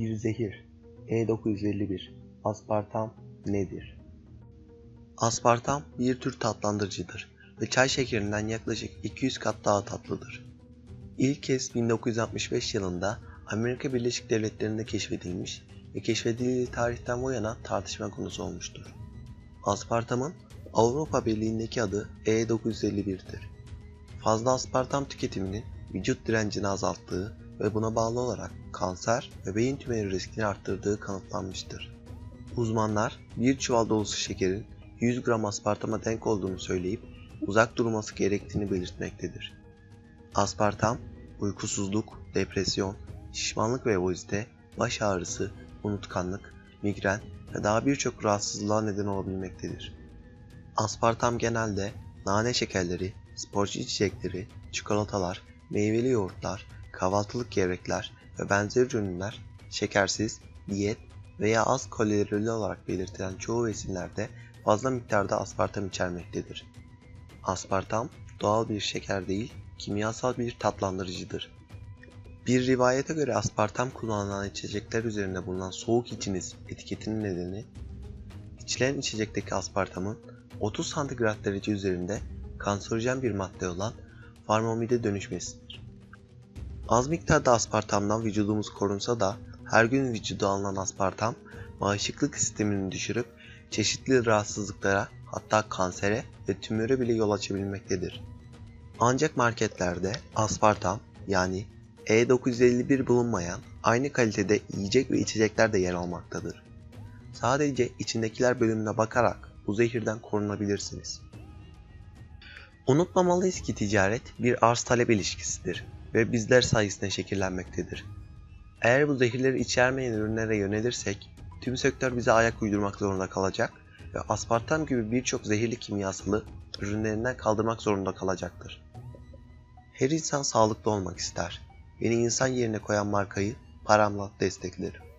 Bir zehir. E951. Aspartam nedir? Aspartam bir tür tatlandırıcıdır ve çay şekerinden yaklaşık 200 kat daha tatlıdır. İlk kez 1965 yılında Amerika Birleşik Devletleri'nde keşfedilmiş ve keşfedildiği tarihten bu yana tartışma konusu olmuştur. Aspartamın Avrupa Birliği'ndeki adı E951'dir. Fazla aspartam tüketiminin vücut direncini azalttığı ve buna bağlı olarak kanser ve beyin tümörü riskini arttırdığı kanıtlanmıştır. Uzmanlar bir çuval dolusu şekerin 100 gram aspartama denk olduğunu söyleyip uzak durması gerektiğini belirtmektedir. Aspartam, uykusuzluk, depresyon, şişmanlık ve obezite, baş ağrısı, unutkanlık, migren ve daha birçok rahatsızlığa neden olabilmektedir. Aspartam genelde nane şekerleri, sporcu içecekleri, çikolatalar, meyveli yoğurtlar, kahvaltılık gevrekler ve benzeri ürünler, şekersiz, diyet veya az kalorili olarak belirtilen çoğu besinlerde fazla miktarda aspartam içermektedir. Aspartam doğal bir şeker değil, kimyasal bir tatlandırıcıdır. Bir rivayete göre aspartam kullanılan içecekler üzerinde bulunan soğuk içiniz etiketinin nedeni, içilen içecekteki aspartamın 30 santigrat derece üzerinde kanserojen bir madde olan formamide dönüşmesidir. Az miktarda aspartamdan vücudumuz korunsa da her gün vücuda alınan aspartam bağışıklık sistemini düşürüp çeşitli rahatsızlıklara hatta kansere ve tümöre bile yol açabilmektedir. Ancak marketlerde aspartam yani E951 bulunmayan aynı kalitede yiyecek ve içecekler de yer almaktadır. Sadece içindekiler bölümüne bakarak bu zehirden korunabilirsiniz. Unutmamalıyız ki ticaret bir arz talep ilişkisidir ve bizler sayesinde şekillenmektedir. Eğer bu zehirleri içermeyen ürünlere yönelirsek tüm sektör bize ayak uydurmak zorunda kalacak ve aspartam gibi birçok zehirli kimyasalı ürünlerinden kaldırmak zorunda kalacaktır. Her insan sağlıklı olmak ister. Beni insan yerine koyan markayı paramla desteklerim.